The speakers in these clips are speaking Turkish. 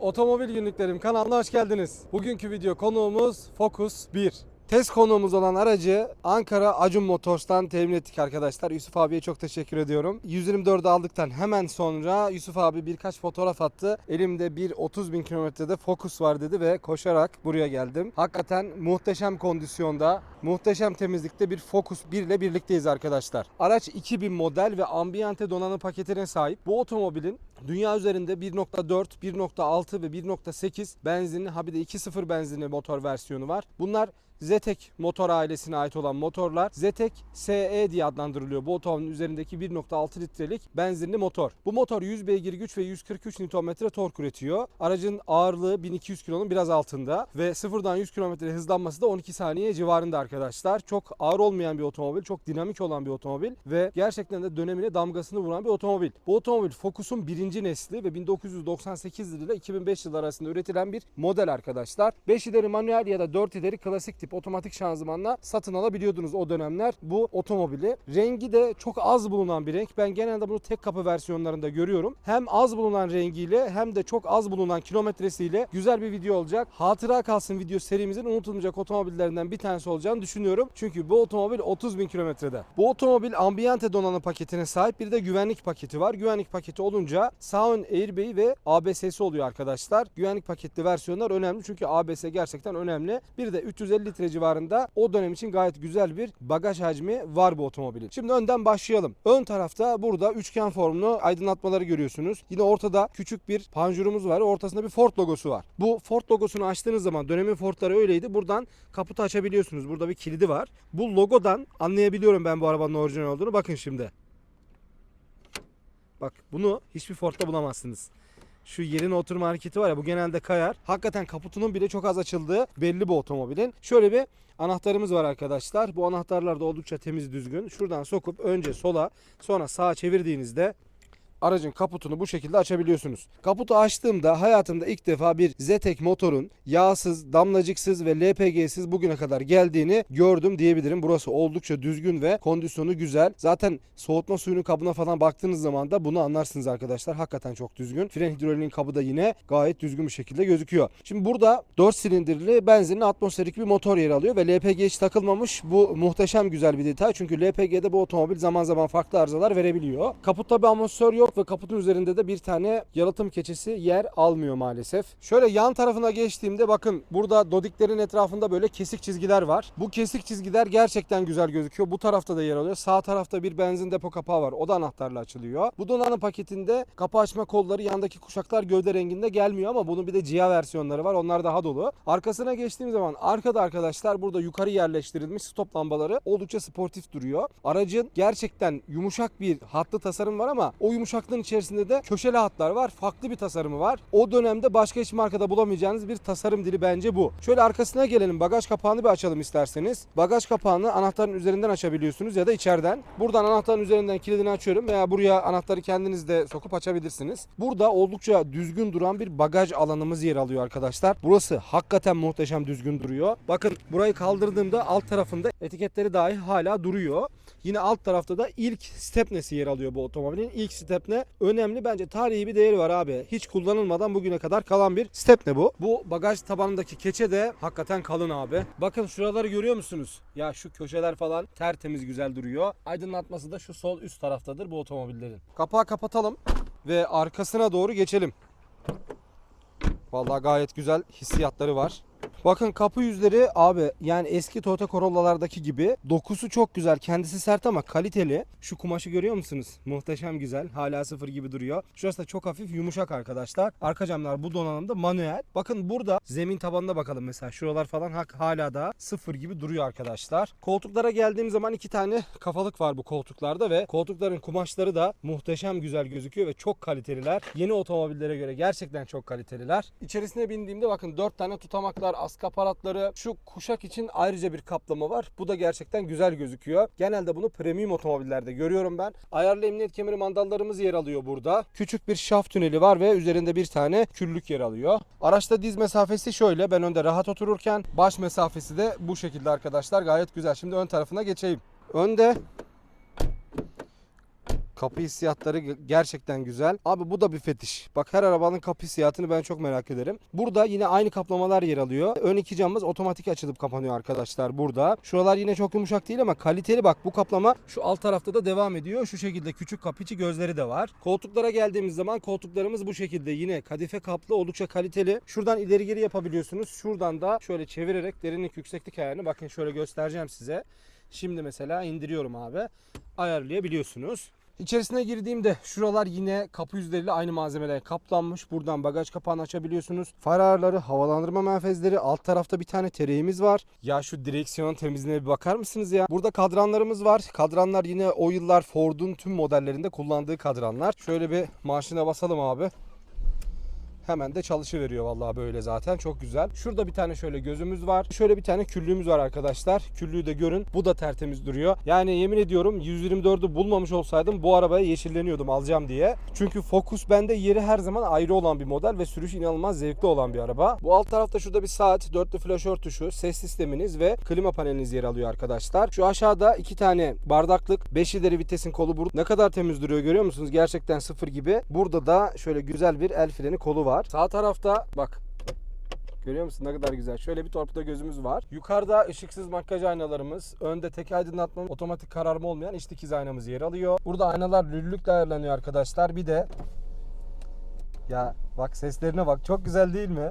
Otomobil Günlüklerim kanalına hoş geldiniz. Bugünkü video konuğumuz Focus 1. Test konuğumuz olan aracı Ankara Acun Motors'tan temin ettik arkadaşlar. Yusuf abiye çok teşekkür ediyorum. 124'ü aldıktan hemen sonra Yusuf abi birkaç fotoğraf attı. Elimde bir 30 bin kilometrede Focus var dedi ve koşarak buraya geldim. Hakikaten muhteşem kondisyonda, muhteşem temizlikte bir Focus 1 ile birlikteyiz arkadaşlar. Araç 2000 model ve ambiyante donanım paketine sahip. Bu otomobilin Dünya üzerinde 1.4, 1.6 ve 1.8 benzinli ha bir de 2.0 benzinli motor versiyonu var. Bunlar Zetek motor ailesine ait olan motorlar. Zetek SE diye adlandırılıyor. Bu otomobilin üzerindeki 1.6 litrelik benzinli motor. Bu motor 100 beygir güç ve 143 Nm tork üretiyor. Aracın ağırlığı 1200 kilonun biraz altında ve sıfırdan 100 km hızlanması da 12 saniye civarında arkadaşlar. Çok ağır olmayan bir otomobil, çok dinamik olan bir otomobil ve gerçekten de dönemine damgasını vuran bir otomobil. Bu otomobil Focus'un birinci nesli ve 1998 yılıyla 2005 yılı arasında üretilen bir model arkadaşlar. 5 ileri manuel ya da 4 ileri klasik tip otomatik şanzımanla satın alabiliyordunuz o dönemler bu otomobili. Rengi de çok az bulunan bir renk. Ben genelde bunu tek kapı versiyonlarında görüyorum. Hem az bulunan rengiyle hem de çok az bulunan kilometresiyle güzel bir video olacak. Hatıra kalsın video serimizin unutulmayacak otomobillerinden bir tanesi olacağını düşünüyorum. Çünkü bu otomobil 30 bin kilometrede. Bu otomobil ambiyante donanım paketine sahip bir de güvenlik paketi var. Güvenlik paketi olunca sağ ön airbag'i ve ABS'si oluyor arkadaşlar. Güvenlik paketli versiyonlar önemli çünkü ABS gerçekten önemli. Bir de 350 litre civarında o dönem için gayet güzel bir bagaj hacmi var bu otomobilin. Şimdi önden başlayalım. Ön tarafta burada üçgen formlu aydınlatmaları görüyorsunuz. Yine ortada küçük bir panjurumuz var. Ortasında bir Ford logosu var. Bu Ford logosunu açtığınız zaman dönemin Ford'ları öyleydi. Buradan kaputu açabiliyorsunuz. Burada bir kilidi var. Bu logodan anlayabiliyorum ben bu arabanın orijinal olduğunu. Bakın şimdi. Bak bunu hiçbir Ford'da bulamazsınız. Şu yerine oturma hareketi var ya bu genelde kayar. Hakikaten kaputunun bile çok az açıldığı belli bu otomobilin. Şöyle bir anahtarımız var arkadaşlar. Bu anahtarlar da oldukça temiz düzgün. Şuradan sokup önce sola sonra sağa çevirdiğinizde aracın kaputunu bu şekilde açabiliyorsunuz. Kaputu açtığımda hayatımda ilk defa bir Zetek motorun yağsız, damlacıksız ve LPG'siz bugüne kadar geldiğini gördüm diyebilirim. Burası oldukça düzgün ve kondisyonu güzel. Zaten soğutma suyunun kabına falan baktığınız zaman da bunu anlarsınız arkadaşlar. Hakikaten çok düzgün. Fren hidroliğin kabı da yine gayet düzgün bir şekilde gözüküyor. Şimdi burada 4 silindirli benzinli atmosferik bir motor yer alıyor ve LPG hiç takılmamış. Bu muhteşem güzel bir detay. Çünkü LPG'de bu otomobil zaman zaman farklı arızalar verebiliyor. Kaputta bir amortisör yok ve kaputun üzerinde de bir tane yalıtım keçesi yer almıyor maalesef. Şöyle yan tarafına geçtiğimde bakın burada dodiklerin etrafında böyle kesik çizgiler var. Bu kesik çizgiler gerçekten güzel gözüküyor. Bu tarafta da yer alıyor. Sağ tarafta bir benzin depo kapağı var. O da anahtarla açılıyor. Bu donanım paketinde kapı açma kolları yandaki kuşaklar gövde renginde gelmiyor ama bunun bir de CIA versiyonları var. Onlar daha dolu. Arkasına geçtiğim zaman arkada arkadaşlar burada yukarı yerleştirilmiş stop lambaları oldukça sportif duruyor. Aracın gerçekten yumuşak bir hatlı tasarım var ama o yumuşaklığın içerisinde de köşeli hatlar var. Farklı bir tasarımı var. O dönemde başka hiç markada bulamayacağınız bir tasarım dili bence bu. Şöyle arkasına gelelim. Bagaj kapağını bir açalım isterseniz. Bagaj kapağını anahtarın üzerinden açabiliyorsunuz ya da içeriden. Buradan anahtarın üzerinden kilidini açıyorum veya buraya anahtarı kendiniz de sokup açabilirsiniz. Burada oldukça düzgün duran bir bagaj alanımız yer alıyor arkadaşlar. Burası hakikaten muhteşem düzgün duruyor. Bakın burayı kaldırdığımda alt tarafında etiketleri dahi hala duruyor. Yine alt tarafta da ilk stepnesi yer alıyor bu otomobilin. İlk stepne önemli bence tarihi bir değeri var abi. Hiç kullanılmadan bugüne kadar kalan bir stepne bu. Bu bagaj tabanındaki keçe de hakikaten kalın abi. Bakın şuraları görüyor musunuz? Ya şu köşeler falan tertemiz güzel duruyor. Aydınlatması da şu sol üst taraftadır bu otomobillerin. Kapağı kapatalım ve arkasına doğru geçelim. Vallahi gayet güzel hissiyatları var. Bakın kapı yüzleri abi yani eski Toyota Corolla'lardaki gibi dokusu çok güzel. Kendisi sert ama kaliteli. Şu kumaşı görüyor musunuz? Muhteşem güzel. Hala sıfır gibi duruyor. Şurası da çok hafif yumuşak arkadaşlar. Arka camlar bu donanımda manuel. Bakın burada zemin tabanına bakalım mesela. Şuralar falan hala da sıfır gibi duruyor arkadaşlar. Koltuklara geldiğim zaman iki tane kafalık var bu koltuklarda ve koltukların kumaşları da muhteşem güzel gözüküyor ve çok kaliteliler. Yeni otomobillere göre gerçekten çok kaliteliler. İçerisine bindiğimde bakın dört tane tutamaklar, askı aparatları. Şu kuşak için ayrıca bir kaplama var. Bu da gerçekten güzel gözüküyor. Genelde bunu premium otomobillerde görüyorum ben. Ayarlı emniyet kemeri mandallarımız yer alıyor burada. Küçük bir şaft tüneli var ve üzerinde bir tane küllük yer alıyor. Araçta diz mesafesi şöyle. Ben önde rahat otururken baş mesafesi de bu şekilde arkadaşlar. Gayet güzel. Şimdi ön tarafına geçeyim. Önde Kapı hissiyatları ge- gerçekten güzel. Abi bu da bir fetiş. Bak her arabanın kapı hissiyatını ben çok merak ederim. Burada yine aynı kaplamalar yer alıyor. Ön iki camımız otomatik açılıp kapanıyor arkadaşlar burada. Şuralar yine çok yumuşak değil ama kaliteli bak bu kaplama şu alt tarafta da devam ediyor. Şu şekilde küçük kapıcı gözleri de var. Koltuklara geldiğimiz zaman koltuklarımız bu şekilde yine kadife kaplı oldukça kaliteli. Şuradan ileri geri yapabiliyorsunuz. Şuradan da şöyle çevirerek derinlik yükseklik ayarını bakın şöyle göstereceğim size. Şimdi mesela indiriyorum abi. Ayarlayabiliyorsunuz. İçerisine girdiğimde şuralar yine kapı yüzleriyle aynı malzemeler kaplanmış. Buradan bagaj kapağını açabiliyorsunuz. Far ayarları, havalandırma menfezleri, alt tarafta bir tane tereğimiz var. Ya şu direksiyon temizliğine bir bakar mısınız ya? Burada kadranlarımız var. Kadranlar yine o yıllar Ford'un tüm modellerinde kullandığı kadranlar. Şöyle bir marşına basalım abi. Hemen de çalışıveriyor vallahi böyle zaten. Çok güzel. Şurada bir tane şöyle gözümüz var. Şöyle bir tane küllüğümüz var arkadaşlar. Küllüğü de görün. Bu da tertemiz duruyor. Yani yemin ediyorum 124'ü bulmamış olsaydım bu arabaya yeşilleniyordum alacağım diye. Çünkü Focus bende yeri her zaman ayrı olan bir model ve sürüş inanılmaz zevkli olan bir araba. Bu alt tarafta şurada bir saat, dörtlü flaşör tuşu, ses sisteminiz ve klima paneliniz yer alıyor arkadaşlar. Şu aşağıda iki tane bardaklık, 5 ileri vitesin kolu burada. Ne kadar temiz duruyor görüyor musunuz? Gerçekten sıfır gibi. Burada da şöyle güzel bir el freni kolu var. Sağ tarafta bak Görüyor musun ne kadar güzel. Şöyle bir torpido gözümüz var. Yukarıda ışıksız makyaj aynalarımız. Önde tek aydınlatma, otomatik kararma olmayan iç dikiz aynamız yer alıyor. Burada aynalar lüllükle ayarlanıyor arkadaşlar. Bir de ya bak seslerine bak. Çok güzel değil mi?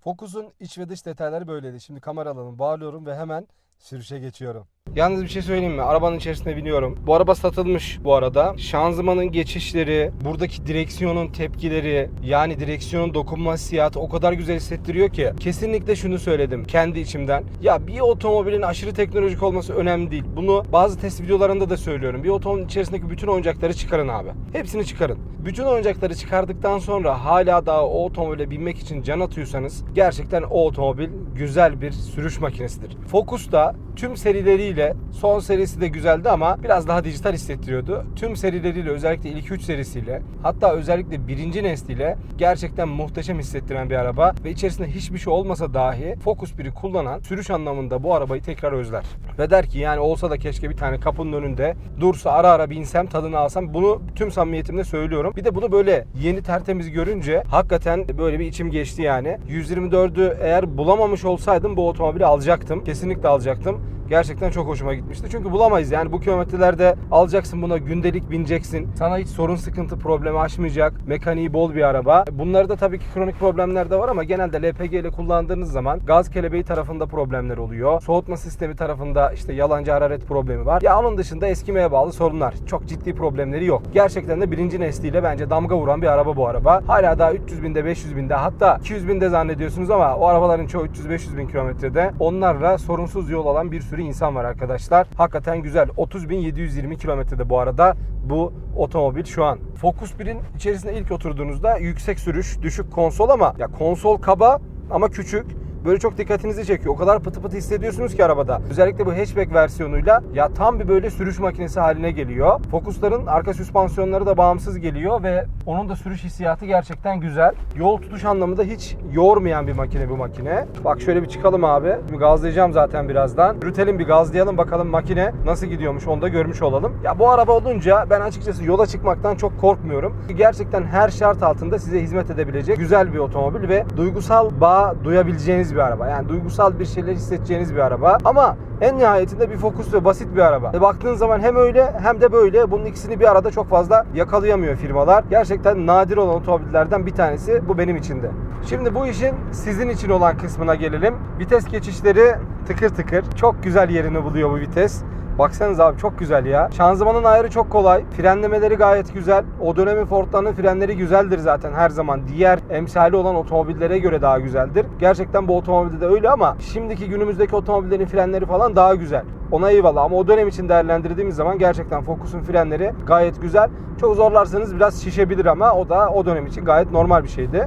Focus'un iç ve dış detayları böyleydi. Şimdi kamera alanı bağlıyorum ve hemen sürüşe geçiyorum. Yalnız bir şey söyleyeyim mi? Arabanın içerisine biniyorum. Bu araba satılmış bu arada. Şanzımanın geçişleri, buradaki direksiyonun tepkileri, yani direksiyonun dokunma hissiyatı o kadar güzel hissettiriyor ki. Kesinlikle şunu söyledim kendi içimden. Ya bir otomobilin aşırı teknolojik olması önemli değil. Bunu bazı test videolarında da söylüyorum. Bir otomobilin içerisindeki bütün oyuncakları çıkarın abi. Hepsini çıkarın. Bütün oyuncakları çıkardıktan sonra hala daha o otomobile binmek için can atıyorsanız gerçekten o otomobil güzel bir sürüş makinesidir. Focus da tüm serileriyle son serisi de güzeldi ama biraz daha dijital hissettiriyordu. Tüm serileriyle özellikle ilk 3 serisiyle hatta özellikle birinci nesliyle gerçekten muhteşem hissettiren bir araba ve içerisinde hiçbir şey olmasa dahi Focus 1'i kullanan sürüş anlamında bu arabayı tekrar özler. Ve der ki yani olsa da keşke bir tane kapının önünde dursa ara ara binsem tadını alsam bunu tüm samimiyetimle söylüyorum. Bir de bunu böyle yeni tertemiz görünce hakikaten böyle bir içim geçti yani. 124'ü eğer bulamamış olsaydım bu otomobili alacaktım. Kesinlikle alacaktım. Gerçekten çok hoşuma gitmişti. Çünkü bulamayız yani bu kilometrelerde alacaksın buna gündelik bineceksin. Sana hiç sorun sıkıntı problemi aşmayacak. Mekaniği bol bir araba. Bunlarda tabii ki kronik problemler de var ama genelde LPG ile kullandığınız zaman gaz kelebeği tarafında problemler oluyor. Soğutma sistemi tarafında işte yalancı hararet problemi var. Ya onun dışında eskimeye bağlı sorunlar. Çok ciddi problemleri yok. Gerçekten de birinci nesliyle bence damga vuran bir araba bu araba. Hala daha 300 binde 500 binde hatta 200 binde zannediyorsunuz ama o arabaların çoğu 300-500 bin kilometrede. Onlarla sorunsuz yol alan bir sürü insan var arkadaşlar. Hakikaten güzel. 30.720 kilometrede bu arada bu otomobil şu an. Focus 1'in içerisine ilk oturduğunuzda yüksek sürüş, düşük konsol ama ya konsol kaba ama küçük böyle çok dikkatinizi çekiyor. O kadar pıtı pıtı hissediyorsunuz ki arabada. Özellikle bu hatchback versiyonuyla ya tam bir böyle sürüş makinesi haline geliyor. Focus'ların arka süspansiyonları da bağımsız geliyor ve onun da sürüş hissiyatı gerçekten güzel. Yol tutuş anlamında hiç yormayan bir makine bu makine. Bak şöyle bir çıkalım abi. Bir gazlayacağım zaten birazdan. Yürütelim bir gazlayalım bakalım makine nasıl gidiyormuş onu da görmüş olalım. Ya bu araba olunca ben açıkçası yola çıkmaktan çok korkmuyorum. Gerçekten her şart altında size hizmet edebilecek güzel bir otomobil ve duygusal bağ duyabileceğiniz bir araba. Yani duygusal bir şeyler hissedeceğiniz bir araba. Ama en nihayetinde bir Focus ve basit bir araba. E baktığın zaman hem öyle hem de böyle. Bunun ikisini bir arada çok fazla yakalayamıyor firmalar. Gerçekten nadir olan otomobillerden bir tanesi bu benim için de. Şimdi bu işin sizin için olan kısmına gelelim. Vites geçişleri tıkır tıkır. Çok güzel yerini buluyor bu vites. Baksanız abi çok güzel ya. Şanzımanın ayarı çok kolay. Frenlemeleri gayet güzel. O dönemin Ford'larının frenleri güzeldir zaten her zaman. Diğer emsali olan otomobillere göre daha güzeldir. Gerçekten bu otomobilde de öyle ama şimdiki günümüzdeki otomobillerin frenleri falan daha güzel. Ona eyvallah ama o dönem için değerlendirdiğimiz zaman gerçekten Focus'un frenleri gayet güzel. Çok zorlarsanız biraz şişebilir ama o da o dönem için gayet normal bir şeydi.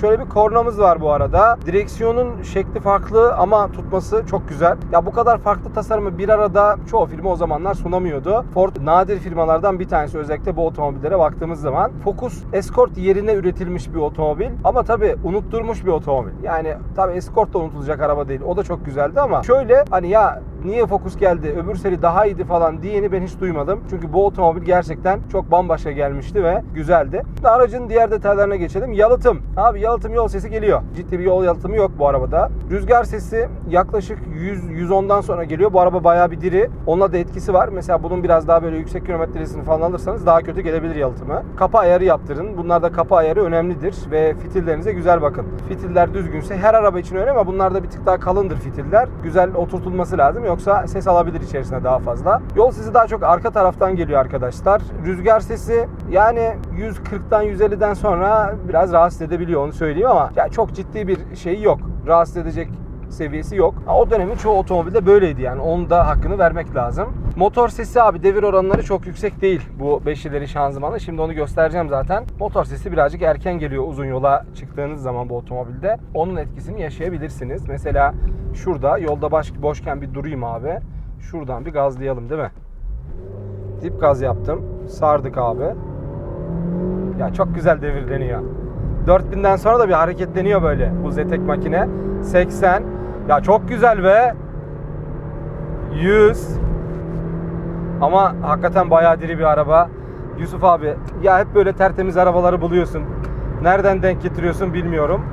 Şöyle bir kornamız var bu arada. Direksiyonun şekli farklı ama tutması çok güzel. Ya bu kadar farklı tasarımı bir arada çoğu firma o zamanlar sunamıyordu. Ford nadir firmalardan bir tanesi özellikle bu otomobillere baktığımız zaman. Focus Escort yerine üretilmiş bir otomobil ama tabii unutturmuş bir otomobil. Yani tabii Escort da unutulacak araba değil. O da çok güzeldi ama şöyle hani ya niye Focus geldi öbür seri daha iyiydi falan diyeni ben hiç duymadım. Çünkü bu otomobil gerçekten çok bambaşka gelmişti ve güzeldi. Aracın diğer detaylarına geçelim. Yalıtım. Abi yalıtım yol sesi geliyor. Ciddi bir yol yalıtımı yok bu arabada. Rüzgar sesi yaklaşık 100-110'dan sonra geliyor. Bu araba bayağı bir diri. Onunla da etkisi var. Mesela bunun biraz daha böyle yüksek kilometresini falan alırsanız daha kötü gelebilir yalıtımı. Kapı ayarı yaptırın. Bunlarda kapı ayarı önemlidir ve fitillerinize güzel bakın. Fitiller düzgünse her araba için öyle ama bunlarda bir tık daha kalındır fitiller. Güzel oturtulması lazım yoksa ses alabilir içerisine daha fazla. Yol sesi daha çok arka taraftan geliyor arkadaşlar. Rüzgar sesi yani 140'tan 150'den sonra biraz rahatsız edebiliyor onu söyleyeyim ama ya çok ciddi bir şey yok. Rahatsız edecek seviyesi yok. O dönemin çoğu otomobilde böyleydi yani. Onun da hakkını vermek lazım. Motor sesi abi devir oranları çok yüksek değil bu 5 ileri şanzımanı. Şimdi onu göstereceğim zaten. Motor sesi birazcık erken geliyor uzun yola çıktığınız zaman bu otomobilde. Onun etkisini yaşayabilirsiniz. Mesela şurada yolda baş, boşken bir durayım abi. Şuradan bir gazlayalım değil mi? Dip gaz yaptım. Sardık abi. Ya çok güzel devirleniyor. 4000'den sonra da bir hareketleniyor böyle bu Zetek makine. 80. Ya çok güzel be. 100. Ama hakikaten bayağı diri bir araba. Yusuf abi ya hep böyle tertemiz arabaları buluyorsun. Nereden denk getiriyorsun bilmiyorum.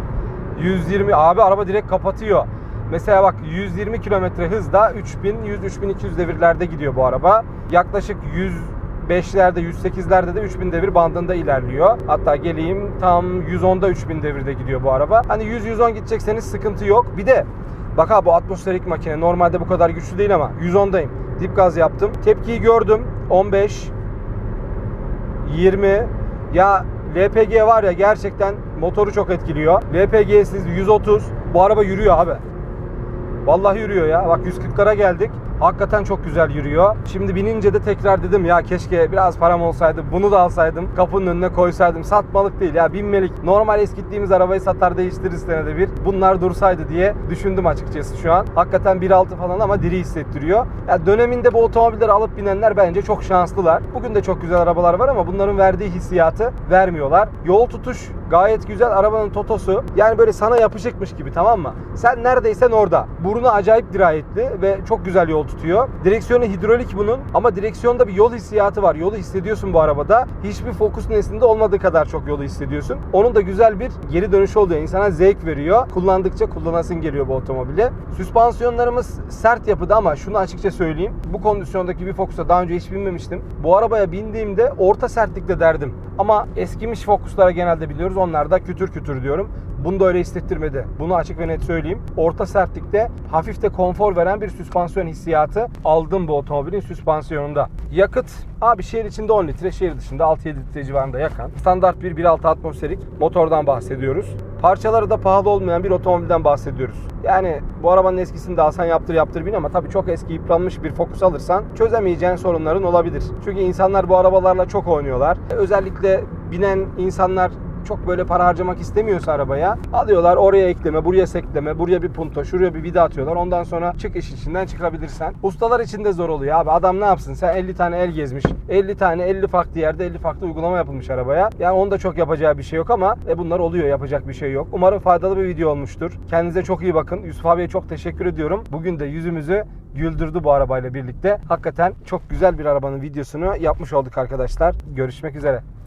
120 abi araba direkt kapatıyor. Mesela bak 120 kilometre hızda 3000 100 3200 devirlerde gidiyor bu araba. Yaklaşık 105'lerde 108'lerde de 3000 devir bandında ilerliyor. Hatta geleyim tam 110'da 3000 devirde gidiyor bu araba. Hani 100 110 gidecekseniz sıkıntı yok. Bir de bak abi bu atmosferik makine normalde bu kadar güçlü değil ama 110'dayım. Dip gaz yaptım. Tepkiyi gördüm. 15 20 ya LPG var ya gerçekten motoru çok etkiliyor. LPG'siz 130 bu araba yürüyor abi. Vallahi yürüyor ya. Bak 140'lara geldik. Hakikaten çok güzel yürüyor. Şimdi binince de tekrar dedim ya keşke biraz param olsaydı bunu da alsaydım. Kapının önüne koysaydım. Satmalık değil ya binmelik. Normal eskittiğimiz arabayı satar değiştiririz senede bir. Bunlar dursaydı diye düşündüm açıkçası şu an. Hakikaten 1.6 falan ama diri hissettiriyor. Ya döneminde bu otomobilleri alıp binenler bence çok şanslılar. Bugün de çok güzel arabalar var ama bunların verdiği hissiyatı vermiyorlar. Yol tutuş gayet güzel. Arabanın totosu yani böyle sana yapışıkmış gibi tamam mı? Sen neredeysen orada. Burnu acayip dirayetli ve çok güzel yol tutuyor. Direksiyonu hidrolik bunun ama direksiyonda bir yol hissiyatı var. Yolu hissediyorsun bu arabada. Hiçbir Focus neslinde olmadığı kadar çok yolu hissediyorsun. Onun da güzel bir geri dönüşü oluyor. İnsana zevk veriyor. Kullandıkça kullanasın geliyor bu otomobile. Süspansiyonlarımız sert yapıda ama şunu açıkça söyleyeyim. Bu kondisyondaki bir Focus'a daha önce hiç binmemiştim. Bu arabaya bindiğimde orta sertlikte derdim. Ama eskimiş Focus'lara genelde biliyoruz. Onlar da kütür kütür diyorum. Bunu da öyle hissettirmedi. Bunu açık ve net söyleyeyim. Orta sertlikte hafif de konfor veren bir süspansiyon hissiyatı aldım bu otomobilin süspansiyonunda. Yakıt abi şehir içinde 10 litre, şehir dışında 6-7 litre civarında yakan. Standart bir 1.6 atmosferik motordan bahsediyoruz. Parçaları da pahalı olmayan bir otomobilden bahsediyoruz. Yani bu arabanın eskisini de alsan yaptır yaptır bin ama tabii çok eski yıpranmış bir Focus alırsan çözemeyeceğin sorunların olabilir. Çünkü insanlar bu arabalarla çok oynuyorlar. Özellikle binen insanlar çok böyle para harcamak istemiyorsa arabaya alıyorlar oraya ekleme, buraya sekleme, buraya bir punto, şuraya bir vida atıyorlar. Ondan sonra çık iş içinden çıkabilirsen. Ustalar için de zor oluyor abi. Adam ne yapsın? Sen 50 tane el gezmiş. 50 tane 50 farklı yerde 50 farklı uygulama yapılmış arabaya. Yani onda çok yapacağı bir şey yok ama e bunlar oluyor. Yapacak bir şey yok. Umarım faydalı bir video olmuştur. Kendinize çok iyi bakın. Yusuf abiye çok teşekkür ediyorum. Bugün de yüzümüzü güldürdü bu arabayla birlikte. Hakikaten çok güzel bir arabanın videosunu yapmış olduk arkadaşlar. Görüşmek üzere.